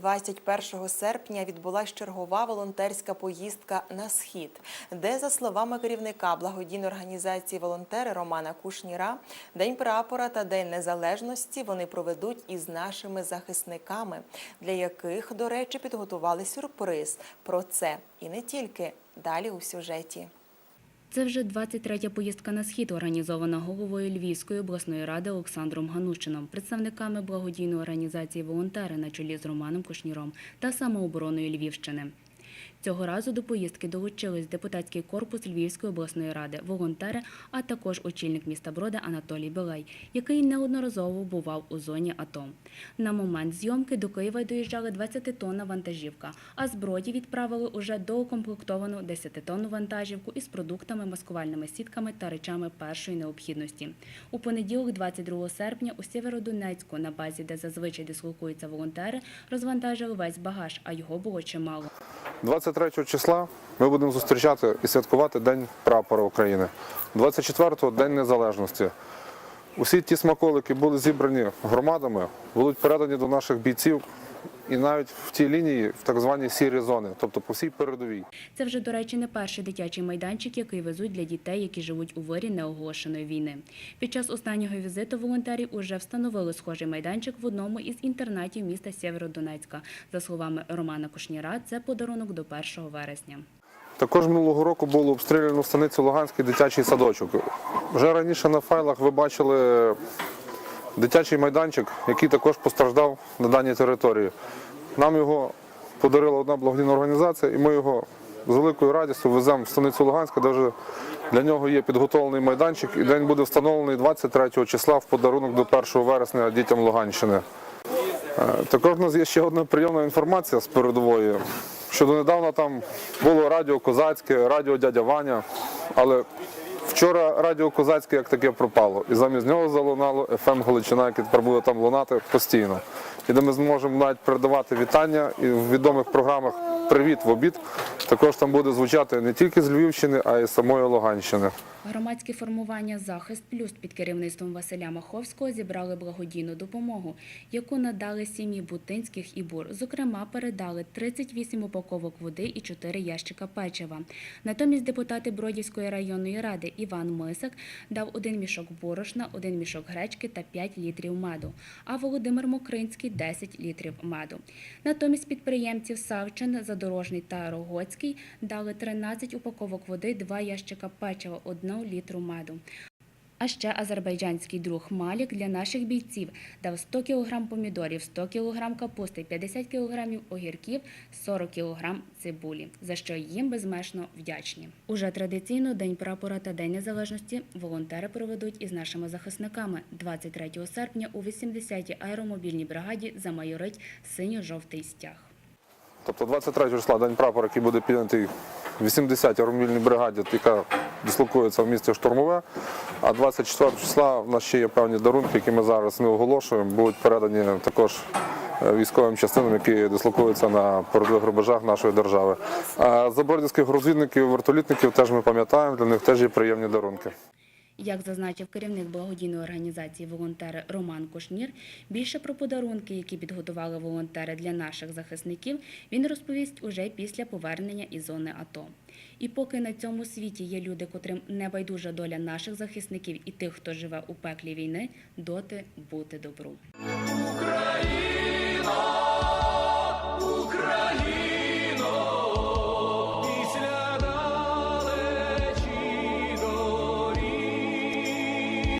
21 серпня відбулася чергова волонтерська поїздка на схід, де, за словами керівника благодійної організації волонтери Романа Кушніра, День прапора та День незалежності вони проведуть із нашими захисниками, для яких, до речі, підготували сюрприз. Про це і не тільки далі у сюжеті. Це вже 23-я поїздка на схід, організована головою Львівської обласної ради Олександром Ганущином, представниками благодійної організації волонтери на чолі з Романом Кушніром та самообороною Львівщини. Цього разу до поїздки долучились депутатський корпус Львівської обласної ради, волонтери, а також очільник міста Броди Анатолій Білей, який неодноразово бував у зоні АТО. На момент зйомки до Києва доїжджала 20-тонна вантажівка, а з Броді відправили уже доукомплектовану 10-тонну вантажівку із продуктами, маскувальними сітками та речами першої необхідності. У понеділок, 22 серпня, у Сєвєродонецьку, на базі, де зазвичай дислокуються волонтери, розвантажили весь багаж, а його було чимало. 23 числа ми будемо зустрічати і святкувати День прапора України. 24-го День Незалежності. Усі ті смаколики були зібрані громадами, будуть передані до наших бійців і навіть в тій лінії, в так званій сірі зони, тобто по всій передовій. Це вже, до речі, не перший дитячий майданчик, який везуть для дітей, які живуть у вирі неоголошеної війни. Під час останнього візиту волонтерів уже встановили схожий майданчик в одному із інтернатів міста Сєвєродонецька. За словами Романа Кушніра, це подарунок до 1 вересня. Також минулого року було обстріляно в станиці Луганський дитячий садочок. Вже раніше на файлах ви бачили дитячий майданчик, який також постраждав на даній території. Нам його подарила одна благодійна організація, і ми його з великою радістю веземо в станицю Луганська, де вже для нього є підготовлений майданчик, і день буде встановлений 23 числа в подарунок до 1 вересня дітям Луганщини. Е, Також у нас є ще одна прийомна інформація з передової. Що донедавна там було радіо Козацьке, радіо Дядя Ваня, але вчора радіо Козацьке як таке пропало. І замість нього залунало FM Галичина, яке тепер буде там лунати постійно. І де ми зможемо навіть передавати вітання і в відомих програмах Привіт в обід. Також там буде звучати не тільки з Львівщини, а й з самої Луганщини. Громадське формування Захист Плюс під керівництвом Василя Маховського зібрали благодійну допомогу, яку надали сім'ї Бутинських і Бур. Зокрема, передали 38 упаковок води і 4 ящика печива. Натомість депутати Бродівської районної ради Іван Мисак дав один мішок борошна, один мішок гречки та 5 літрів меду, а Володимир Мокринський 10 літрів меду. Натомість підприємців Савчин, Задорожний та Рогоцький дали 13 упаковок води, 2 ящика печива, 1 літру меду. А ще азербайджанський друг Малік для наших бійців дав 100 кг помідорів, 100 кг капусти, 50 кг огірків, 40 кг цибулі, за що їм безмежно вдячні. Уже традиційно День прапора та День незалежності волонтери проведуть із нашими захисниками 23 серпня у 80-й аеромобільній бригаді замайорить синьо-жовтий стяг. Тобто 23 числа день прапора, який буде піднятий 80-й армійній бригаді, яка дислокується в місті Штурмове. А 24 числа в нас ще є певні дарунки, які ми зараз не оголошуємо, будуть передані також е, військовим частинам, які дислокуються на передових рубежах нашої держави. А забордівських розвідників, вертолітників теж ми пам'ятаємо, для них теж є приємні дарунки. Як зазначив керівник благодійної організації волонтери Роман Кошнір, більше про подарунки, які підготували волонтери для наших захисників, він розповість уже після повернення із зони АТО. І поки на цьому світі є люди, котрим не байдужа доля наших захисників і тих, хто живе у пеклі війни, доти бути добру. Україна!